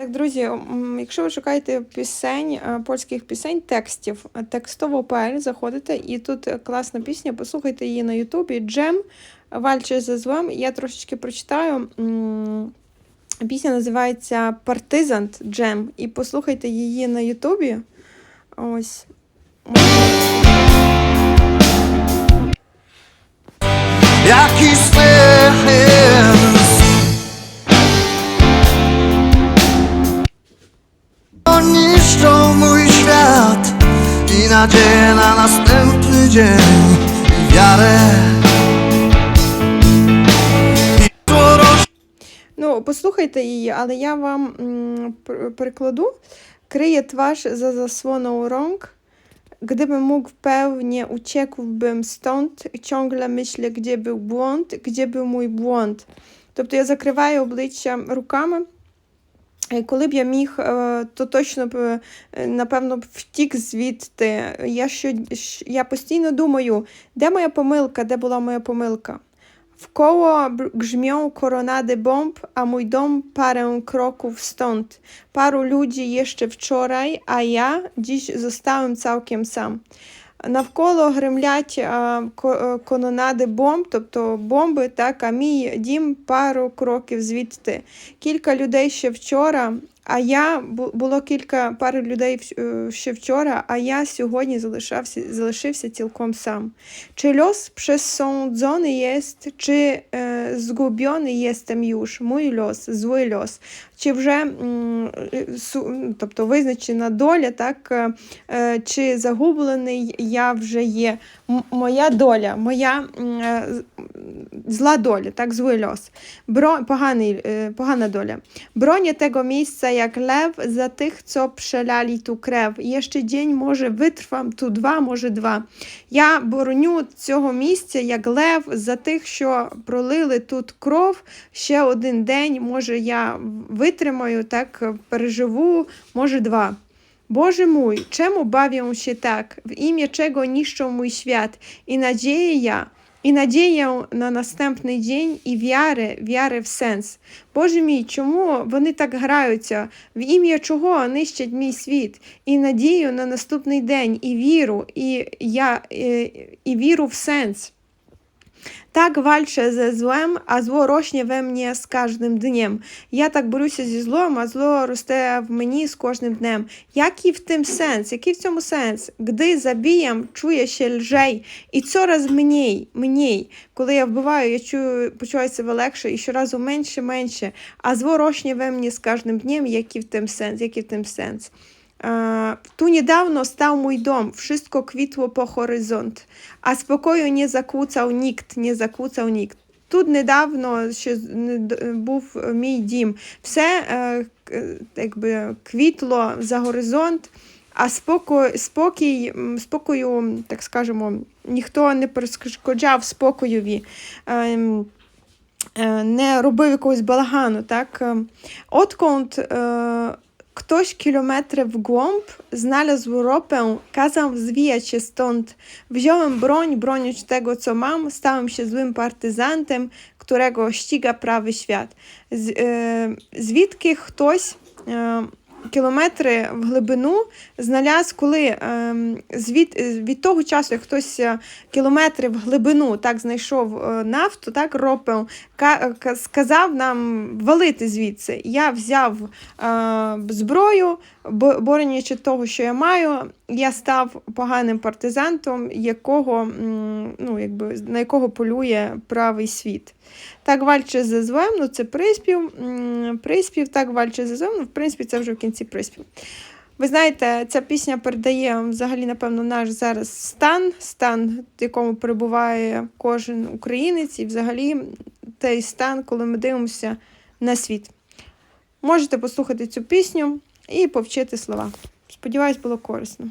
Так, друзі, якщо ви шукаєте пісень, е, польських пісень, текстів, е, текстово PL, заходите, і тут е, класна пісня, послухайте її на Ютубі. Джем Вальче за злом. Я трошечки прочитаю. Пісня називається Партизант Джем. І послухайте її на Ютубі. Ось. Jaki nadzieję na następny dzień I wiarę I złorość Ну, послухайте її, але я вам м, пер- перекладу. Kryje twarz za zasłoną rąk. Gdybym mógł pewnie uciekłbym stąd. Ciągle myślę, gdzie był błąd, gdzie był mój błąd. Тобто я закриваю обличчя руками. Коли б я міг, е, то точно б, е, напевно, втік звідти. Я, що, я постійно думаю, де моя помилка, де була моя помилка. Br- grzmią koronady bomb, a mój dom parę kroków stąd. Paru ludzi jeszcze wczoraj, a ja dziś zostałem całkiem sam. Навколо гремлять е, кононади бомб, тобто бомби, так, а мій дім пару кроків звідти. Кілька людей ще вчора, а я було кілька пару людей е, ще вчора, а я сьогодні залишався, залишився цілком сам. Czy los przesądzony jest, czy e, zgubiony jestem już? Mój los, зły los. Чи вже м, тобто визначена доля, так, е, е, чи загублений я вже є. Моя доля, моя м, е, з- доля. Bro, pogaний, е, pogana doля. Bronię tego miejsca jak lew za tych, co przelali tu krew. Jeszcze dzień, może wytrwam tu dwa, może dwa. Я бороню цього місця як лев за тих, що пролили тут кров. Ще один день, може, я витримаю, так переживу, може, два. Boże mój, czemu bawią się tak? W imię czego niszczą mój świat? I nadzieję ja, і надія на наступний день, і віри, віри в сенс. Боже мій, чому вони так граються? В ім'я чого нищать мій світ? І надію на наступний день, і віру, і я, і, і віру в сенс. Так walczę ze złem, a zło rośnie we mnie z każdym dniem. Я так борюся зі злом, а зло росте в мені з кожним днем. Який в тим сенс? Який в цьому сенс? Gdy забіям, чує ще лжей, і coraz mniej, mniej. Коли я вбиваю, я чую, почуваю себе легше і щоразу менше, менше. А зло роśnie we mnie з кожним днем, який в тим сенс, який в тим сенс. Tu niedawno stał mój dom, wszystko kwitło po horyzont, a spokoju nie zakłócał nikt, nie zakłócał nikt. Тут недавно ще не був мій дім. Все е, якби квітло за горизонт, а спокій, спокій, спокою, так скажемо, ніхто не перешкоджав спокоєві. Ем, е, не робив якогось балагану, так? Odkąd e, Ktoś kilometry w głąb znalazł ropę, kazał zwijać się stąd. Wziąłem broń, bronić tego, co mam, stałem się złym partyzantem, którego ściga prawy świat. Z, e, ktoś e, кілометри в глибину зналяз, коли е, звід, е, від того часу, як хтось е, кілометри в глибину так знайшов е, нафту, так ка- сказав нам валити звідси. Я взяв зброю, бо- боронячи того, що я маю, я став поганим партизантом, якого, ну, якби, на якого полює правий світ. Так вальче за злем, ну це приспів. Приспів, так вальче за злем, ну, в принципі, це вже в кінці приспів. Ви знаєте, ця пісня передає взагалі, напевно, наш зараз стан, стан, в якому перебуває кожен українець, і взагалі той стан, коли ми дивимося на світ. Можете послухати цю пісню і повчити слова. Сподіваюсь, було корисно.